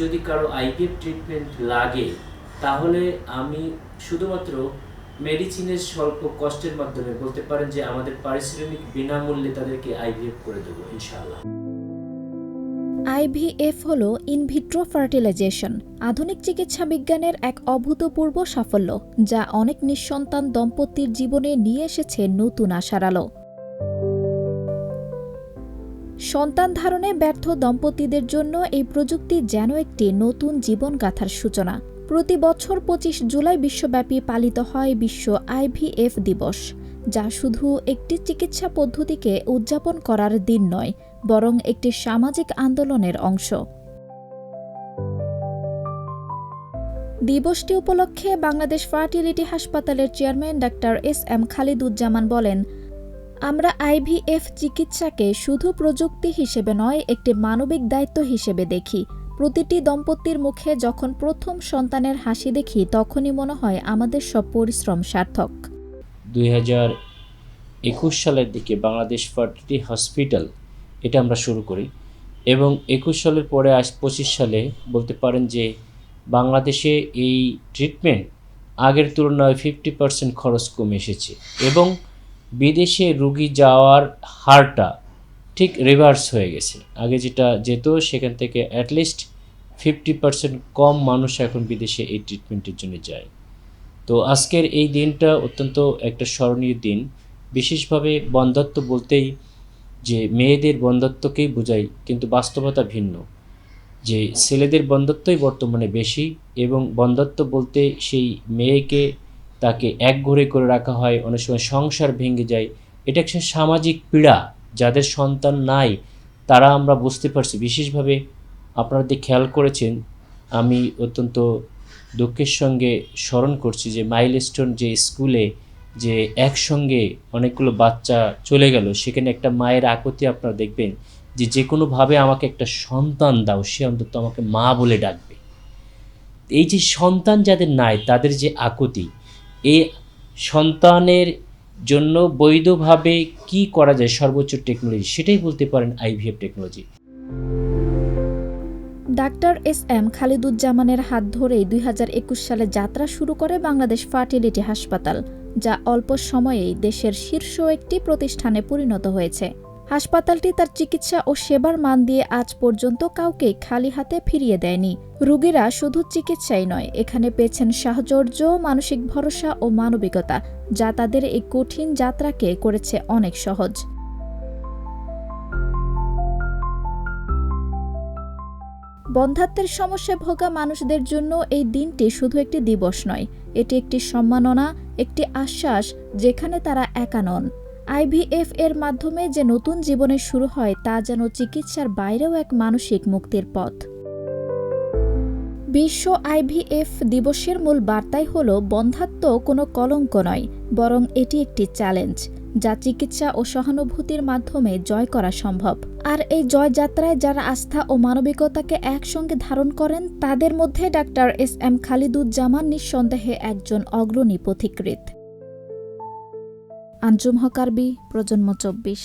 যদি কারও IVF treatment লাগে, তাহলে আমি শুধুমাত্র মেডিসিনের স্বল্প কষ্টের মাধ্যমে বলতে পারেন যে আমাদের পারিশ্রমিক বিনামূল্যে তাদেরকে আইভিএফ করে দেবো, ইনশাআল্লাহ। আইভিএফ হল ইনভিট্রো ফার্টিলাইজেশন আধুনিক চিকিৎসা বিজ্ঞানের এক অভূতপূর্ব সাফল্য, যা অনেক নিঃসন্তান দম্পতির জীবনে নিয়ে এসেছে নতুন আশার আলো। সন্তান ধারণে ব্যর্থ দম্পতিদের জন্য এই প্রযুক্তি যেন একটি নতুন জীবনগাথার সূচনা। প্রতি বছর পঁচিশ জুলাই বিশ্বব্যাপী পালিত হয় বিশ্ব আইভিএফ দিবস, যা শুধু একটি চিকিৎসা পদ্ধতিকে উদযাপন করার দিন নয়, বরং একটি সামাজিক আন্দোলনের অংশ। দিবসটি উপলক্ষে বাংলাদেশ ফার্টিলিটি হাসপাতালের chairman doctor S M Khaliduzzaman বলেন আমরা আইভিএফ চিকিৎসাকে শুধু প্রযুক্তি হিসেবে নয়, একটি মানবিক দায়িত্ব হিসেবে দেখি। প্রতিটি দম্পতির মুখে যখন প্রথম সন্তানের হাসি দেখি, তখনই মনে হয় আমাদের সব পরিশ্রম সার্থক। দুই একুশ সালের দিকে বাংলাদেশ ফার্টিলিটি হসপিটাল, এটা আমরা শুরু করি। এবং একুশ সালের পরে আজ পঁচিশ সালে বলতে পারেন যে বাংলাদেশে এই ট্রিটমেন্ট আগের তুলনায় ফিফটি পার্সেন্ট খরচ কমে এসেছে। এবং বিদেশে রুগী যাওয়ার হারটা ঠিক রিভার্স হয়ে গেছে। আগে যেটা যেত, সেখান থেকে অ্যাটলিস্ট ফিফটি পার্সেন্ট কম মানুষ এখন বিদেশে এই ট্রিটমেন্টের জন্য যায়। তো আজকের এই দিনটা অত্যন্ত একটা স্মরণীয় দিন। বিশেষভাবে বন্ধাত্ব বলতেই যে মেয়েদের বন্ধাত্বকেই বোঝাই, কিন্তু বাস্তবতা ভিন্ন। যে ছেলেদের বন্ধাত্বই বর্তমানে বেশি এবং বন্ধাত্ব বলতে সেই মেয়েকে তাকে এক ঘরে করে রাখা হয়। অনেক সময় সংসার ভেঙে যায়। এটা একটা সামাজিক পীড়া। যাদের সন্তান নাই, তারা আমরা বুঝতে পারছি। বিশেষভাবে আপনারা যে খেয়াল করেছেন, আমি অত্যন্ত দুঃখের সঙ্গে স্মরণ করছি যে মাইলস্টোন যে স্কুলে যে একসঙ্গে অনেকগুলো বাচ্চা চলে গেল, সেখানে একটা মায়ের আকতি আপনারা দেখবেন যে যে কোনোভাবে আমাকে একটা সন্তান দাও, সে অন্তত আমাকে মা বলে ডাকবে। এই যে সন্তান যাদের নাই, তাদের যে আকুতি এই সন্তানের জন্য বৈধভাবে কি করা যায় সর্বোচ্চ টেকনোলজি সেটাই বলতে পারেন IVF technology doctor S M খালিদুজ্জামানের হাত ধরেই দুই হাজার একুশ সালে যাত্রা শুরু করে বাংলাদেশ ফার্টিলিটি হাসপাতাল, যা অল্প সময়েই দেশের শীর্ষ একটি প্রতিষ্ঠানে পরিণত হয়েছে। হাসপাতালটি তার চিকিৎসা ও সেবার মান দিয়ে আজ পর্যন্ত কাউকে খালি হাতে ফিরিয়ে দেয়নি। রোগীরা শুধু চিকিৎসাই নয়, এখানে পেয়েছেন সাহচর্য, মানসিক ভরসা ও মানবিকতা, যা তাদের এই কঠিন যাত্রাকে করেছে অনেক সহজ। বন্ধাত্বের সমস্যায় ভোগা মানুষদের জন্য এই দিনটি শুধু একটি দিবস নয়, এটি একটি সম্মাননা, একটি আশ্বাস, যেখানে তারা একা নন। আইভিএফ এর মাধ্যমে যে নতুন জীবনের শুরু হয়, তা যেন চিকিৎসার বাইরেও এক মানসিক মুক্তির পথ। বিশ্ব আইভিএফ দিবসের মূল বার্তাই হল, বন্ধাত্ম কোনো কলঙ্ক নয়, বরং এটি একটি চ্যালেঞ্জ, যা চিকিৎসা ও সহানুভূতির মাধ্যমে জয় করা সম্ভব। আর এই জয়যাত্রায় যারা আস্থা ও মানবিকতাকে একসঙ্গে ধারণ করেন, তাদের মধ্যে ডাক্তার এস এম খালিদুজ্জামান নিঃসন্দেহে একজন অগ্রণী পথিকৃৎ। আঞ্জুম হকারবি প্রজন্ম চব্বিশ।